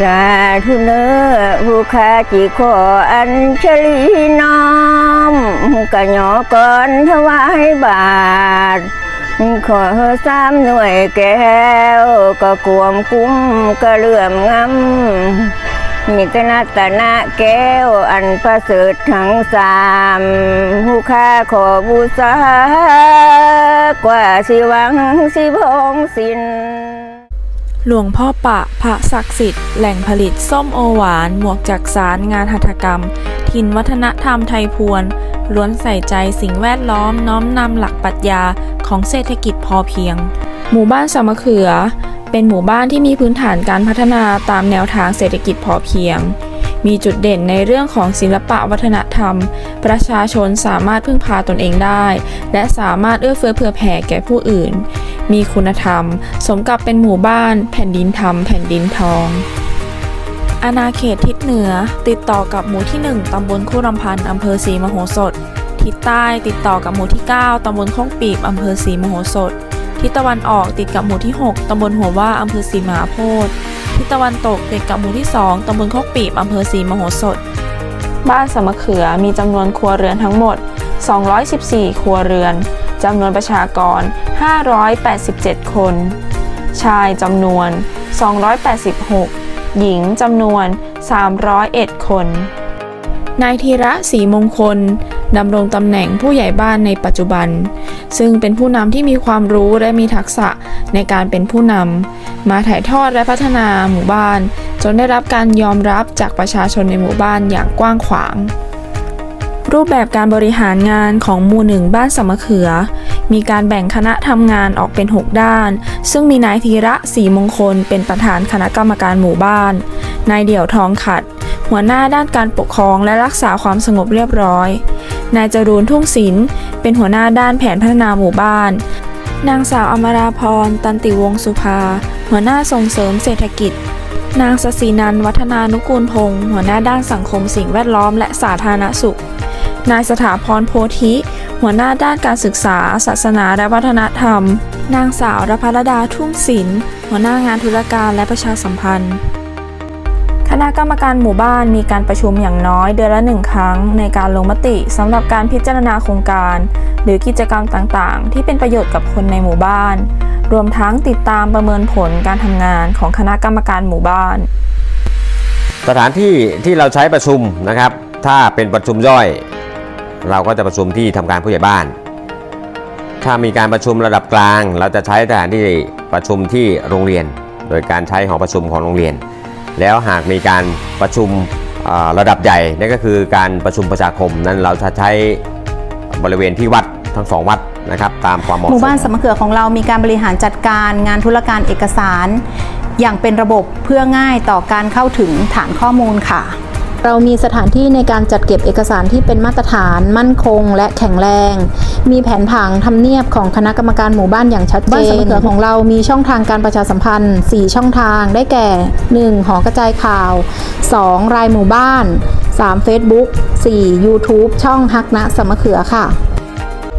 สาธุเนอผู้ข้าจิขออัญชลีน้อมกะหยอก่อนถวายบาท ขอสามหน่วยแก้ว ก็กวมคุ้มก็เลื่อมงำมิตนัตนะแก้วอันประเสริฐทั้งสามผู้ข้าขอบูชากว่าสิวังสิพงสิน หลวงพ่อปะ พระศักดิ์สิทธิ์ แหล่งผลิตส้มโอหวาน หมวกจักสารงานหัตถกรรมถิ่นวัฒนธรรมไทยพวน ล้วนใส่ใจสิ่งแวดล้อมน้อมนำหลักปรัชญาของเศรษฐกิจพอเพียง หมู่บ้านสามะเขือ เป็นหมู่บ้านที่มีพื้นฐานการพัฒนาตามแนวทางเศรษฐกิจพอเพียง มีจุดเด่นในเรื่องของศิลปะวัฒนธรรม ประชาชนสามารถพึ่งพาตนเองได้ และสามารถเอื้อเฟื้อเผื่อแผ่แก่ผู้อื่น มีคุณธรรม สมกับเป็นหมู่บ้าน แผ่นดินธรรม แผ่นดินทอง อาณาเขตทิศเหนือติดต่อกับหมู่ที่ 1 ตำบลคู่รำพันอำเภอศรีมโหสถ ทิศใต้ติดต่อกับหมู่ที่ 9 ตำบลโคกปีบอำเภอศรีมโหสถ ทิศตะวันออกติดกับหมู่ที่ 6 ตำบลหัวว่าอำเภอศรีมหาโพธิ์ทิศตะวันตกติดกับหมู่ที่ 2 ตำบลโคกปีบอำเภอศรีมโหสถ บ้านสมะเขือมีจำนวนครัวเรือนทั้งหมด 214 ครัวเรือน จำนวนประชากร 587 คน ชายจำนวน 286 หญิงจำนวน 301 คน นายธีระศรีมงคลดำรงตำแหน่งผู้ใหญ่บ้านในปัจจุบัน ซึ่งเป็นผู้นำที่มีความรู้และมีทักษะในการเป็นผู้นำมาถ่ายทอดและพัฒนาหมู่บ้าน จนได้รับการยอมรับจากประชาชนในหมู่บ้านอย่างกว้างขวาง รูปแบบการบริหารงานของหมู่หนึ่งบ้านสมะเขือ มีการแบ่งคณะทำงานออกเป็น 6 ด้าน ซึ่งมีนายธีระศรีมงคล เป็นประธานคณะกรรมการหมู่บ้าน นายเดี่ยวทองขัด หัวหน้าด้านการปกครองและรักษาความสงบเรียบร้อย นายจรูนทุ่งศิลป์เป็นหัวหน้าด้านแผนพัฒนาหมู่บ้าน นางสาวอมราพร ตันติวงศ์สุภา หัวหน้าส่งเสริมเศรษฐกิจนางสศินันวัฒนานุกูลพงศ์หัวหน้าด้านสังคมสิ่งแวดล้อมและสาธารณสุข นายสถาพรโพธิ หัวหน้าด้านการศึกษา ศาสนาและวัฒนธรรม นางสาวรพรดาทุ่งศิลป์หัวหน้างานธุรการและประชาสัมพันธ์ คณะกรรมการหมู่บ้านมีการประชุมอย่างน้อยเดือนละหนึ่งครั้ง ในการลงมติสำหรับการพิจารณาโครงการ หรือกิจกรรมต่างๆ ที่เป็นประโยชน์กับคนในหมู่บ้าน รวมทั้งติดตามประเมินผลการทำงานของคณะกรรมการหมู่บ้าน สถานที่ที่เราใช้ประชุมนะครับ ถ้าเป็นประชุมย่อย เราก็จะประชุมที่ทำการผู้ใหญ่บ้าน ถ้ามีการประชุมระดับกลาง เราจะใช้สถานที่ประชุมที่โรงเรียน โดยการใช้หอประชุมของโรงเรียน แล้วหากมีการประชุมระดับใหญ่นั่นก็คือการประชุมประชาคมนั้นเราจะใช้บริเวณที่วัดทั้งสองวัดนะครับตามความเหมาะสมหมู่บ้านสมะเขือของเรามีการบริหารจัดการงานธุรการเอกสาร อย่างเป็นระบบเพื่อง่ายต่อการเข้าถึงฐานข้อมูลค่ะ เรามีสถานที่ในการจัดเก็บเอกสารที่เป็นมาตรฐาน มั่นคง และแข็งแรง มีแผนผังทำเนียบของคณะกรรมการหมู่บ้านอย่างชัดเจน บ้านสมเขือของเรามีช่องทางการประชาสัมพันธ์ 4 ช่องทาง ได้แก่ 1. หอกระจายข่าว 2. รายหมู่บ้าน 3. Facebook 4. YouTube ช่องฮักนะสมเขือค่ะ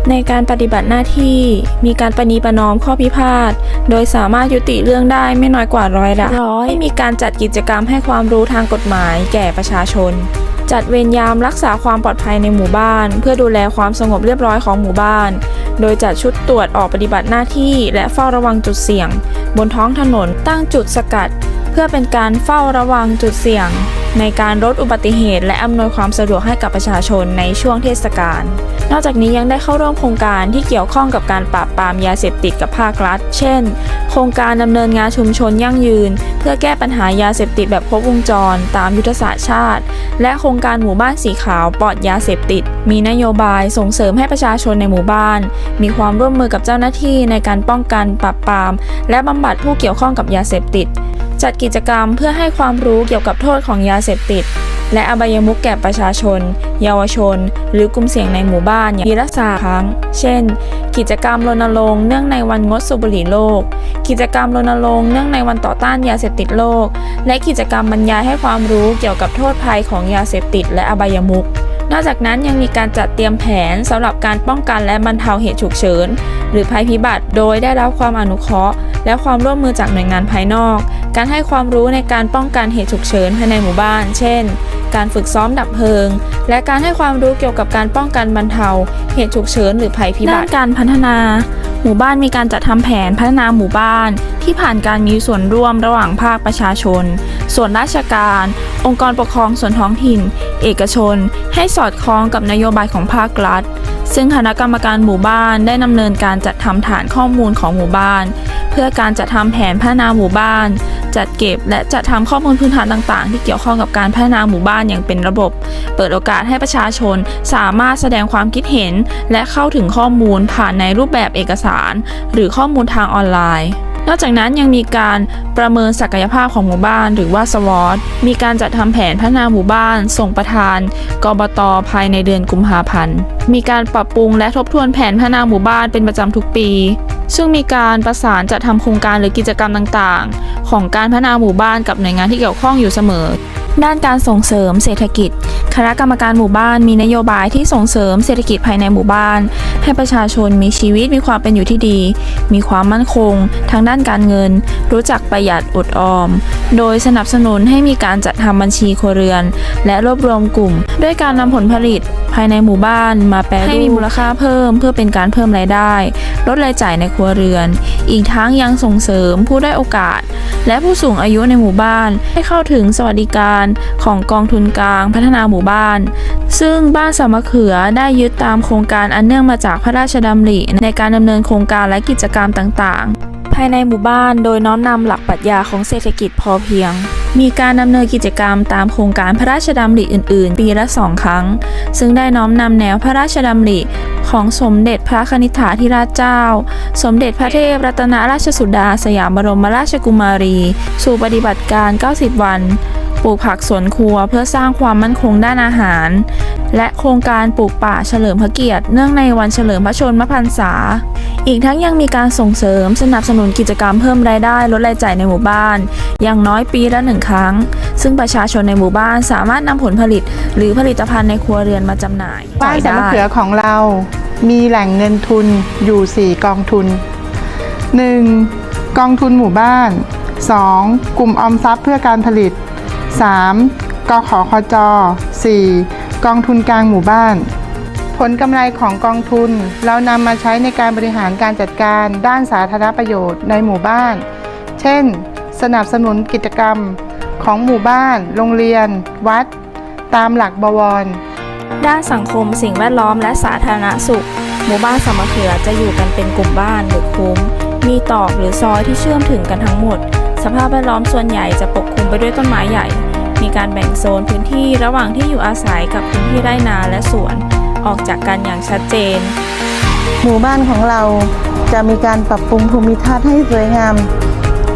ในการปฏิบัติหน้าที่มีการประนีประนอมข้อพิพาท โดยสามารถยุติเรื่องได้ไม่น้อยกว่าร้อยละร้อยมีการจัดกิจกรรมให้ความรู้ทางกฎหมายแก่ประชาชน จัดเวรยามรักษาความปลอดภัยในหมู่บ้าน เพื่อดูแลความสงบเรียบร้อยของหมู่บ้าน โดยจัดชุดตรวจออกปฏิบัติหน้าที่ และเฝ้าระวังจุดเสี่ยง บนท้องถนนตั้งจุดสกัดเพื่อเป็นการเฝ้าระวังจุดเสี่ยง ในการลดอุบัติเหตุ และอำนวยความสะดวกให้กับประชาชนในช่วงเทศกาล นอกจากนี้ยังได้เข้าร่วมโครงการที่เกี่ยวข้องกับการปราบปรามยาเสพติดกับภาครัฐ เช่น โครงการดำเนินงานชุมชนยั่งยืน เพื่อแก้ปัญหายาเสพติดแบบครบวงจร ตามยุทธศาสตร์ชาติ และโครงการหมู่บ้านสีขาวปลอดยาเสพติด มีนโยบายส่งเสริมให้ประชาชนในหมู่บ้าน มีความร่วมมือกับเจ้าหน้าที่ในการป้องกันปราบปราม และบำบัดผู้เกี่ยวข้องกับยาเสพติด จัดกิจกรรมเพื่อให้ความรู้เกี่ยวกับโทษของยาเสพติด และอบายมุขแก่ประชาชน เยาวชน หรือกลุ่มเสี่ยงในหมู่บ้านอย่างปีละสามครั้ง เช่น กิจกรรมรณรงค์เนื่องในวันงดสูบบุหรี่โลก กิจกรรมรณรงค์เนื่องในวันต่อต้านยาเสพติดโลก และกิจกรรมบรรยายให้ความรู้เกี่ยวกับโทษภัยของยาเสพติด และอบายมุขนอกจากนั้นยังมีการจัดเตรียมแผนสำหรับการป้องกันและบรรเทาเหตุฉุกเฉิน หรือภัยพิบัติโดยได้รับความอนุเคราะห์ และความร่วมมือจากหน่วยงานภายนอก การให้ความรู้ในการป้องกันเหตุฉุกเฉินภายในหมู่บ้าน เช่น การฝึกซ้อมดับเพลิง และการให้ความรู้เกี่ยวกับการป้องกันบรรเทา เหตุฉุกเฉินหรือภัยพิบัติด้านการพัฒนา หมู่บ้านมีการจัดทำแผนพัฒนาหมู่บ้าน ที่ผ่านการมีส่วนร่วมระหว่างภาคประชาชน ส่วนราชการ องค์กรปกครองส่วนท้องถิ่น เอกชน ให้สอดคล้องกับนโยบายของภาครัฐ ซึ่งคณะกรรมการหมู่บ้านได้ดำเนินการจัดทำฐานข้อมูลของหมู่บ้าน เพื่อการจัดทำแผนพัฒนาหมู่บ้าน จัดเก็บและจัดทำข้อมูลพื้นฐานต่างๆ ที่เกี่ยวข้องกับการพัฒนาหมู่บ้านอย่างเป็นระบบ เปิดโอกาสให้ประชาชนสามารถแสดงความคิดเห็น และเข้าถึงข้อมูลผ่านในรูปแบบเอกสารหรือข้อมูลทางออนไลน์นอกจากนั้นยังมีการประเมินศักยภาพของหมู่บ้านหรือว่า SWOT มีการจัดทำแผนพัฒนาหมู่บ้าน ส่งประธานกบตภายในเดือนกุมภาพันธ์ มีการปรับปรุงและทบทวนแผนพัฒนาหมู่บ้านเป็นประจำทุกปี ซึ่งมีการประสานจัดทำโครงการหรือกิจกรรมต่างๆ ของการพัฒนาหมู่บ้านกับหน่วยงานที่เกี่ยวข้องอยู่เสมอ ด้านการส่งเสริมเศรษฐกิจ คณะกรรมการหมู่บ้านมีนโยบายที่ส่งเสริมเศรษฐกิจภายในหมู่บ้าน ให้ประชาชนมีชีวิตมีความเป็นอยู่ที่ดี มีความมั่นคง ทางด้านการเงิน รู้จักประหยัดอดออม โดยสนับสนุนให้มีการจัดทำบัญชีครัวเรือน และรวบรวมกลุ่ม ด้วยการนำผลผลิตภายในหมู่บ้านมาแปรรูปให้มีมูลค่าเพิ่ม เพื่อเป็นการเพิ่มรายได้ ลดรายจ่ายในครัวเรือน อีกทั้งยังส่งเสริมผู้ได้โอกาส และผู้สูงอายุในหมู่บ้านให้เข้าถึงสวัสดิการของกองทุนกลางพัฒนาหมู่บ้าน ซึ่งบ้านสามมะเขือได้ยึดตามโครงการอันเนื่องมาจากพระราชดำริในการดำเนินโครงการและกิจกรรมต่างๆ ภายในหมู่บ้านโดยน้อมนำหลักปรัชญาของเศรษฐกิจพอเพียงมีการดำเนินกิจกรรมตามโครงการพระราชดำริอื่น ๆ ปีละสองครั้ง ซึ่งได้น้อมนำแนวพระราชดำริของสมเด็จพระคณิษฐาธิราชเจ้า สมเด็จพระเทพรัตนราชสุดา สยามบรมราชกุมารี สู่ปฏิบัติการ 90 วัน ปลูกผักสวนครัวเพื่อสร้างความมั่นคงด้านอาหาร และโครงการปลูกป่าเฉลิมพระเกียรติเนื่องในวันเฉลิมพระชนมพรรษา อีกทั้งยังมีการส่งเสริมสนับสนุนกิจกรรมเพิ่มรายได้ลดรายจ่ายในหมู่บ้าน อย่างน้อยปีละหนึ่งครั้ง ซึ่งประชาชนในหมู่บ้านสามารถนำผลผลิต หรือผลิตภัณฑ์ในครัวเรือนมาจำหน่ายบ้านจ่ยสามะได้เขือของเรามีแหล่งเงินทุนอยู่ 4 กองทุน 1. กองทุนหมู่บ้าน 2. กลุ่มออมทรัพย์เพื่อการผลิต 3. กขอคจ 4. กองทุนกลางหมู่บ้าน ผลกำไรของกองทุน เรานำมาใช้ในการบริหารการจัดการด้านสาธารณประโยชน์ในหมู่บ้าน เช่น สนับสนุนกิจกรรมของหมู่บ้าน โรงเรียน วัด ตามหลักบวร ด้านสังคมสิ่งแวดล้อมและสาธารณสุข หมู่บ้านสมะเขือจะอยู่กันเป็นกลุ่มบ้านหรือคุ้ม มีตอกหรือซอยที่เชื่อมถึงกันทั้งหมด สภาพแวดล้อมส่วนใหญ่จะปกคลุมไปด้วยต้นไม้ใหญ่ มีการแบ่งโซนพื้นที่ระหว่างที่อยู่อาศัยกับพื้นที่ไร่นาและสวน ออกจากกันอย่างชัดเจน หมู่บ้านของเราจะมีการปรับปรุงภูมิทัศน์ให้สวยงาม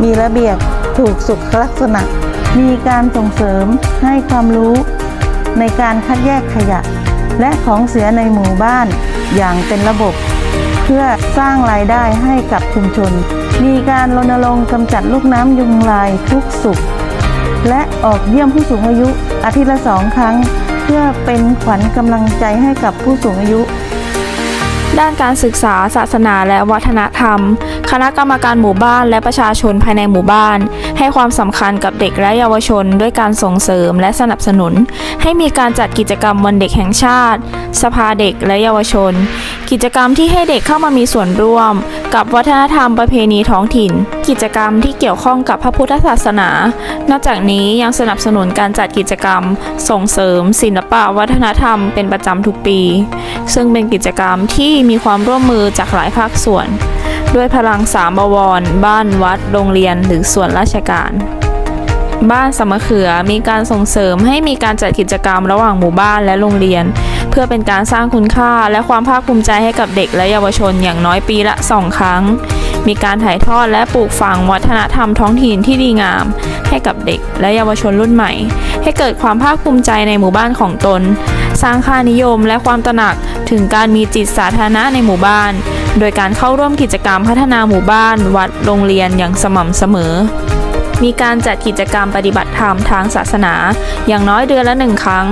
มีระเบียบถูกสุขลักษณะ มีการส่งเสริมให้ความรู้ ในการคัดแยกขยะ และของเสียในหมู่บ้านอย่างเป็นระบบ เพื่อสร้างรายได้ให้กับชุมชน มีการรณรงค์กำจัดลูกน้ำยุงลายทุกสุข และออกเยี่ยมผู้สูงอายุอาทิตย์ละสองครั้ง เพื่อเป็นขวัญกำลังใจให้กับผู้สูงอายุด้านการศึกษาศาสนาและวัฒนธรรม คณะกรรมการหมู่บ้านและประชาชนภายในหมู่บ้าน ให้ความสำคัญกับเด็กและเยาวชน ด้วยการส่งเสริมและสนับสนุน ให้มีการจัดกิจกรรมวันเด็กแห่งชาติ สภาเด็กและเยาวชน กิจกรรมที่ให้เด็กเข้ามามีส่วนร่วม กับวัฒนธรรมประเพณีท้องถิ่น กิจกรรมที่เกี่ยวข้องกับพระพุทธศาสนา นอกจากนี้ยังสนับสนุนการจัดกิจกรรม ส่งเสริม ศิลปะวัฒนธรรมเป็นประจำทุกปี ซึ่งเป็นกิจกรรมที่มีความร่วมมือจากหลายภาคส่วน ด้วยพลังสามบวร บ้านวัด โรงเรียน หรือส่วนราชการ บ้านสมะเขือมีการส่งเสริมให้มีการจัดกิจกรรมระหว่างหมู่บ้านและโรงเรียน เพื่อเป็นการสร้างคุณค่าและความภาคภูมิใจให้กับเด็กและเยาวชนอย่างน้อยปีละสองครั้ง มีการถ่ายทอดและปลูกฝังวัฒนธรรมท้องถิ่นที่ดีงาม ให้กับเด็กและเยาวชนรุ่นใหม่ ให้เกิดความภาคภูมิใจในหมู่บ้านของตน สร้างค่านิยมและความตระหนักถึงการมีจิตสาธารณะในหมู่บ้าน โดยการเข้าร่วมกิจกรรมพัฒนาหมู่บ้าน วัดโรงเรียนอย่างสม่ำเสมอ มีการจัดกิจกรรมปฏิบัติธรรมทางศาสนา อย่างน้อยเดือนละหนึ่งครั้ง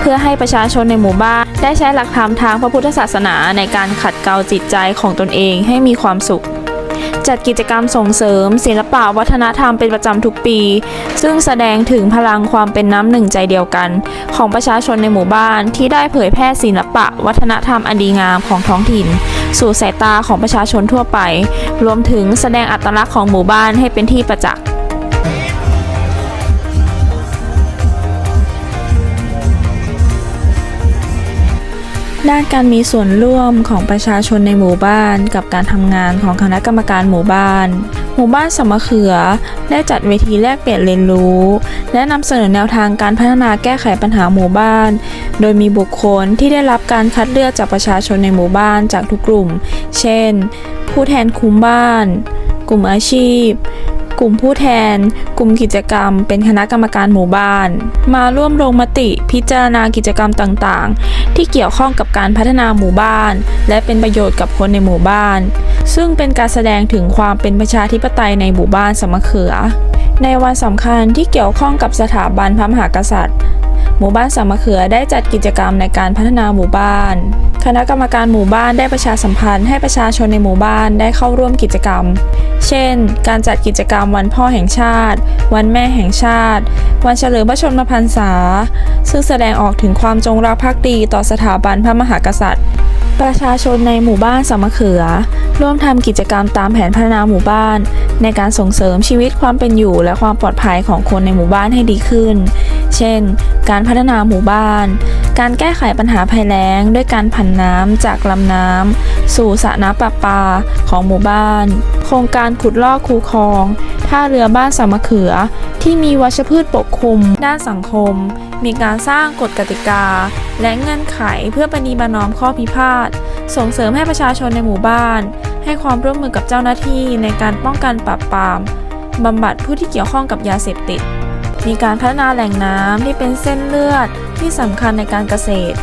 เพื่อให้ประชาชนในหมู่บ้าน ได้ใช้หลักธรรมทางพระพุทธศาสนาในการขัดเกลาจิตใจของตนเองให้มีความสุขจัดกิจกรรมส่งเสริม ศิลปะวัฒนธรรมเป็นประจำทุกปี ซึ่งแสดงถึงพลังความเป็นน้ำหนึ่งใจเดียวกัน ของประชาชนในหมู่บ้านที่ได้เผยแพร่ศิลปะ วัฒนธรรมอันดีงามของท้องถิ่น สู่สายตาของประชาชนทั่วไป รวมถึงแสดงอัตลักษณ์ของหมู่บ้านให้เป็นที่ประจักษ์ ด้านการมีส่วนร่วมของประชาชนในหมู่บ้าน กับการทำงานของคณะกรรมการหมู่บ้าน หมู่บ้านสมะเขือ ได้จัดเวทีแลกเปลี่ยนเรียนรู้ และนำเสนอแนวทางการพัฒนาแก้ไขปัญหาหมู่บ้าน โดยมีบุคคลที่ได้รับการคัดเลือกจากประชาชนในหมู่บ้านจากทุกกลุ่ม เช่น ผู้แทนคุ้มบ้าน กลุ่มอาชีพ กลุ่มผู้แทน กลุ่มกิจกรรม เป็นคณะกรรมการหมู่บ้าน มาร่วมลงมติพิจารณากิจกรรมต่างๆ ที่เกี่ยวข้องกับการพัฒนาหมู่บ้าน และเป็นประโยชน์กับคนในหมู่บ้าน ซึ่งเป็นการแสดงถึงความเป็นประชาธิปไตยในหมู่บ้านสมะเขือ ในวันสำคัญที่เกี่ยวข้องกับสถาบันพระมหากษัตริย์ หมู่บ้านสามะเขือได้จัดกิจกรรมในการพัฒนาหมู่บ้าน คณะกรรมการหมู่บ้านได้ประชาสัมพันธ์ให้ประชาชนในหมู่บ้านได้เข้าร่วมกิจกรรม เช่น การจัดกิจกรรมวันพ่อแห่งชาติ วันแม่แห่งชาติ วันเฉลิมพระชนมพรรษา ซึ่งแสดงออกถึงความจงรักภักดีต่อสถาบันพระมหากษัตริย์ ประชาชนในหมู่บ้านสามะเขือ ร่วมทำกิจกรรมตามแผนพัฒนาหมู่บ้าน ในการส่งเสริมชีวิตความเป็นอยู่และความปลอดภัยของคนในหมู่บ้านให้ดีขึ้น เช่น การพัฒนาหมู่บ้าน การแก้ไขปัญหาภัยแล้ง ด้วยการผันน้ำจากลำน้ำสู่สระน้ำประปาของหมู่บ้าน โครงการขุดลอกคูคลอง ท่าเรือบ้านสามะเขือ ที่มีวัชพืชปกคลุม ด้านสังคม มีการสร้างกฎกติกา และเงื่อนไขเพื่อประนีประนอมข้อพิพาท ส่งเสริมให้ประชาชนในหมู่บ้าน ให้ความร่วมมือกับเจ้าหน้าที่ในการป้องกันปราบปรามบำบัดผู้ที่เกี่ยวข้องกับยาเสพติด มีการพัฒนาแหล่งน้ำที่เป็นเส้นเลือดที่สำคัญในการเกษตร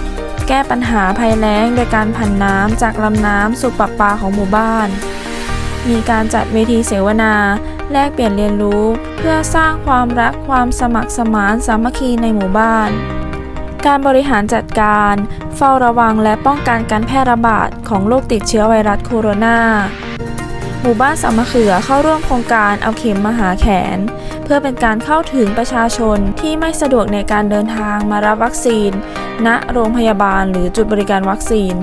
แก้ปัญหาภัยแล้งโดยการผันน้ำจากลำน้ำสู่ปรับปาของหมู่บ้าน มีการจัดเวทีเสวนา แลกเปลี่ยนเรียนรู้ เพื่อสร้างความรักความสมัครสมานสามัคคีในหมู่บ้าน การบริหารจัดการ เฝ้าระวังและป้องกันการแพร่ระบาดของโรคติดเชื้อไวรัสโคโรนาหมู่บ้านสามะเขือเข้าร่วมโครงการเอาเข็มมาหาแขน เพื่อเป็นการเข้าถึงประชาชนที่ไม่สะดวกในการเดินทางมารับวัคซีน ณโรงพยาบาลหรือจุดบริการวัคซีน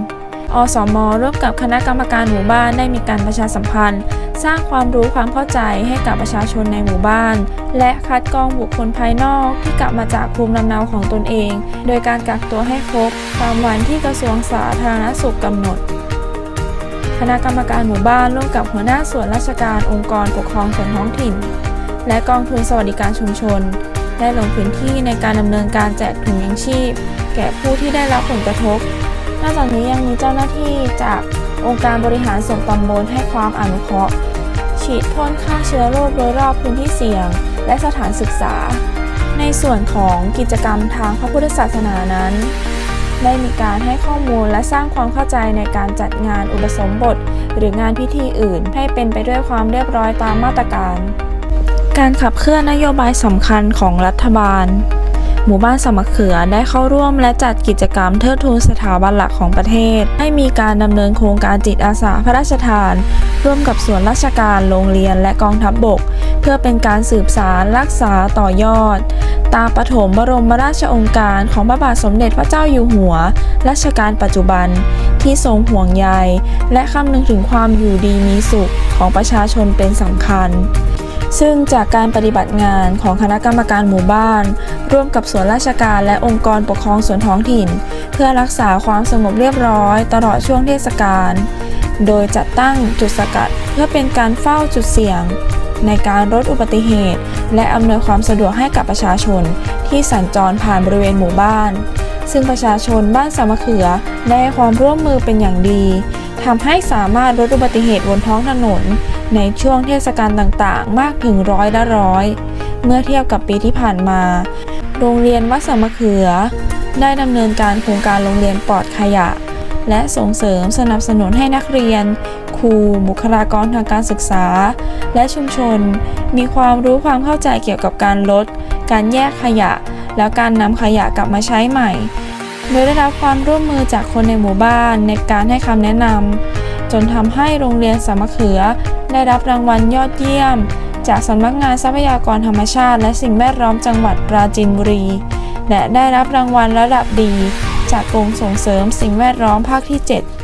อสมร่วมกับคณะกรรมการหมู่บ้านได้มีการประชาสัมพันธ์ สร้างความรู้ความเข้าใจให้กับประชาชนในหมู่บ้าน และคัดกรองบุคคลภายนอกที่กลับมาจากภูมิลำเนาของตนเอง โดยการกักตัวให้ครบตามวันที่กระทรวงสาธารณสุขกำหนด คณะกรรมการหมู่บ้านร่วมกับหัวหน้าส่วนราชการองค์กรปกครองส่วนท้องถิ่น และกองทุนสวัสดิการชุมชนได้ลงพื้นที่ในการดำเนินการแจกถุงยังชีพ แก่ผู้ที่ได้รับผลกระทบ นอกจากนี้ยังมีเจ้าหน้าที่จากองค์การบริหารส่วนตำบลให้ความอนุเคราะห์ ฉีดพ่นฆ่าเชื้อโรคโดยรอบพื้นที่เสี่ยง และสถานศึกษา ในส่วนของกิจกรรมทางพระพุทธศาสนานั้น ได้มีการให้ข้อมูลและสร้างความเข้าใจในการจัดงานอุปสมบท หรืองานพิธีอื่น ให้เป็นไปด้วยความเรียบร้อยตามมาตรการ การขับเคลื่อนนโยบายสำคัญของรัฐบาล หมู่บ้านสมะเขือได้เข้าร่วมและจัดกิจกรรมเทิดทูนสถาบันหลักของประเทศ ให้มีการดำเนินโครงการจิตอาสาพระราชทาน ร่วมกับส่วนราชการโรงเรียนและกองทัพบบก เพื่อเป็นการสืบสารรักษาต่อยอด ตามปฐมบรมราชองค์การของพระบาทสมเด็จพระเจ้าอยู่หัว รัชกาลปัจจุบัน ที่ทรงห่วงใยและคำนึงถึงความอยู่ดีมีสุขของประชาชนเป็นสำคัญ ซึ่งจากการปฏิบัติงานของคณะกรรมการหมู่บ้าน ร่วมกับส่วนราชการและองค์กรปกครองส่วนท้องถิ่น เพื่อรักษาความสงบเรียบร้อย ตลอดช่วงเทศกาลโดยจัดตั้งจุดสกัดเพื่อเป็นการเฝ้าจุดเสี่ยง ในการลดอุบัติเหตุ และอำนวยความสะดวกให้กับประชาชน ที่สัญจรผ่านบริเวณหมู่บ้าน ซึ่งประชาชนบ้านสามะเขือได้ให้ความร่วมมือเป็นอย่างดีทำให้สามารถลดอุบัติเหตุบนท้องถนน ในช่วงเทศกาลต่างๆ มากถึงร้อยละร้อย เมื่อเทียบกับปีที่ผ่านมา โรงเรียนวัดสมะเขือ ได้ดำเนินการโครงการโรงเรียนปลอดขยะ และส่งเสริมสนับสนุนให้นักเรียน ครู บุคลากรทางการศึกษา และชุมชน มีความรู้ความเข้าใจเกี่ยวกับการลด การแยกขยะ แล้วการนำขยะกลับมาใช้ใหม่ โดยได้รับความร่วมมือจากคนในหมู่บ้านในการให้คำแนะนำจนทำให้โรงเรียนสามะเขือ ได้รับรางวัลยอดเยี่ยม จากสำนักงานทรัพยากรธรรมชาติ และสิ่งแวดล้อมจังหวัดปราจีนบุรี และได้รับรางวัลระดับดี จากกรมส่งเสริมสิ่งแวดล้อมภาคที่ 7